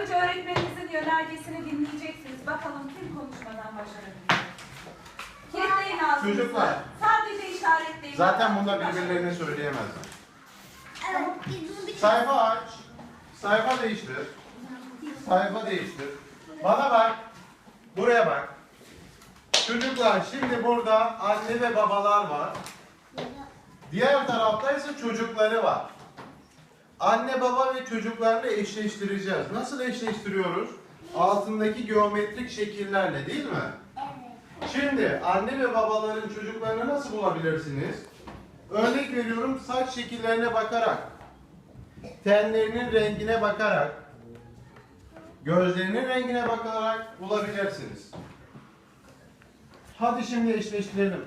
Önce öğretmeninizin yönergesini dinleyeceksiniz. Bakalım kim konuşmadan başarabilecek. Kilitleyin ağzınızı. Çocuklar. Sadece işaretleyin. Zaten bunlar birbirlerini söyleyemezler. Evet, biz bunu bir Sayfa aç. Sayfa değiştir. Sayfa değiştir. Bana bak. Buraya bak. Çocuklar şimdi burada anne ve babalar var. Diğer tarafta ise çocukları var. Anne baba ve çocuklarla eşleştireceğiz. Nasıl eşleştiriyoruz? Altındaki geometrik şekillerle değil mi? Evet. Şimdi anne ve babaların çocuklarını nasıl bulabilirsiniz? Örnek veriyorum saç şekillerine bakarak, tenlerinin rengine bakarak, gözlerinin rengine bakarak bulabilirsiniz. Hadi şimdi eşleştirelim.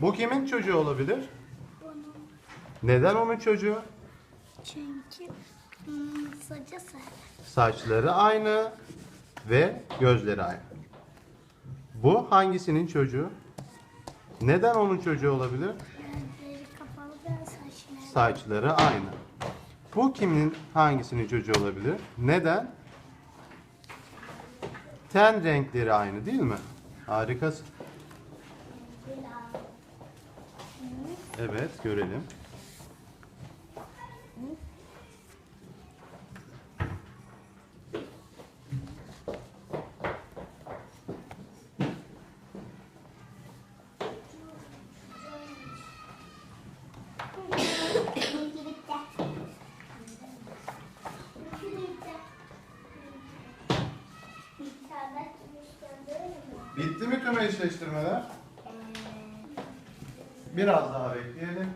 Bu kimin çocuğu olabilir? Neden onun çocuğu? Çünkü hmm, saça sarı. Saçları aynı ve gözleri aynı. Bu hangisinin çocuğu? Neden onun çocuğu olabilir? Gözleri kapalı ben saçları. Saçları aynı. Bu kimin hangisinin çocuğu olabilir? Neden? Ten renkleri aynı değil mi? Harikasın. Evet görelim. Bitti mi tüm eşleştirmeler? Biraz daha bekleyelim.